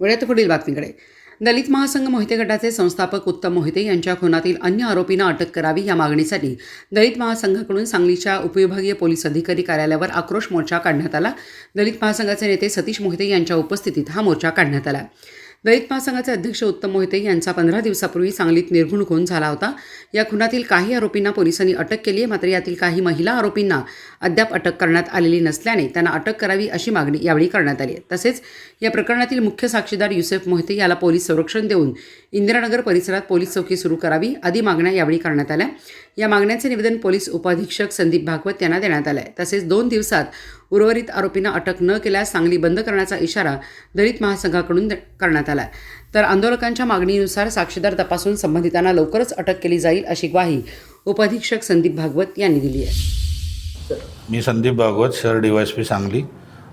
वेळेत पुढील बातमीकडे. दलित महासंघ मोहिते गटाचे संस्थापक उत्तम मोहिते यांच्या खुनातील अन्य आरोपींना अटक करावी या मागणीसाठी दलित महासंघाकडून सांगलीच्या उपविभागीय पोलीस अधिकारी कार्यालयावर आक्रोश मोर्चा काढण्यात आला. दलित महासंघाचे नेते सतीश मोहिते यांच्या उपस्थितीत हा मोर्चा काढण्यात आला. दलित महासंघाचे अध्यक्ष उत्तम मोहिते यांचा पंधरा दिवसापूर्वी सांगलीत निर्घुण खून झाला होता. या खुनातील काही आरोपींना पोलिसांनी अटक केली आहे मात्र यातील काही महिला आरोपींना अद्याप अटक करण्यात आलेली नसल्याने त्यांना अटक करावी अशी मागणी यावेळी करण्यात आली आहे. तसेच या प्रकरणातील मुख्य साक्षीदार युसेफ मोहिते याला पोलीस संरक्षण देऊन इंदिरानगर परिसरात पोलीस चौकी सुरू करावी आदी मागण्या यावेळी करण्यात आल्या. या मागण्यांचे निवेदन पोलीस उपाधीक्षक संदीप भागवत यांना देण्यात आलं आहे तसेच दोन दिवसात उर्वरित आरोपींना अटक न केल्यास सांगली बंद करण्याचा इशारा दलित महासंघाकडून करण्यात आला आहे तर आंदोलकांच्या मागणीनुसार साक्षीदार तपासून संबंधितांना लवकरच अटक केली जाईल अशी ग्वाही उपअधीक्षक संदीप भागवत यांनी दिली आहे. मी संदीप भागवत शहर डी पी सांगली.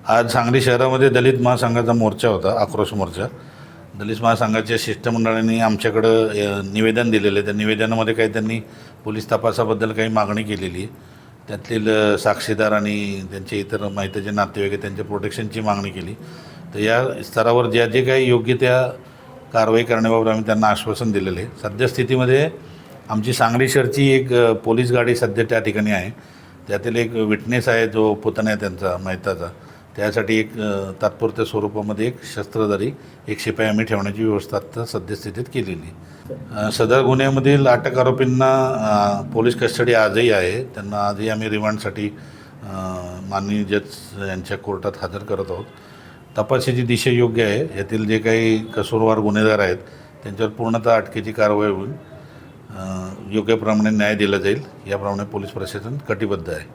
आज सांगली शहरामध्ये दलित महासंघाचा मोर्चा होता आक्रोश मोर्चा. दलित महासंघाच्या शिष्टमंडळाने आमच्याकडं निवेदन दिलेलं आहे. त्या निवेदनामध्ये काही त्यांनी पोलीस तपासाबद्दल काही मागणी केलेली आहे. त्यातील साक्षीदार आणि त्यांचे इतर माहितीचे नातेवाईक त्यांच्या प्रोटेक्शनची मागणी केली. तर या स्तरावर ज्या जे काही योग्य त्या कारवाई करण्याबाबत आम्ही त्यांना आश्वासन दिलेलं आहे. सद्यस्थितीमध्ये आमची सांगली शहरची एक पोलीस गाडी सध्या त्या ठिकाणी आहे. त्यातील एक विटनेस आहे जो पुतण्या आहे त्यांचा मेहताचा त्यासाठी एक तात्पुरत्या स्वरूपामध्ये एक शस्त्रधारी एक शिपाई आम्ही ठेवण्याची व्यवस्था आता सद्यस्थितीत केलेली सदर गुन्ह्यामधील अटक आरोपींना पोलीस कस्टडी आजही आहे. त्यांना आजही आम्ही रिमांडसाठी माननीय जज यांच्या कोर्टात हजर करत आहोत. तपासाची दिशा योग्य आहे. यातील जे काही कसूरवार गुन्हेगार आहेत त्यांच्यावर पूर्णतः अटकेची कारवाई होऊन योग्यप्रमाणे योग्य प्रमाणे न्याय दिला जाईल. याप्रमाणे पोलीस प्रशासन कटिबद्ध आहे.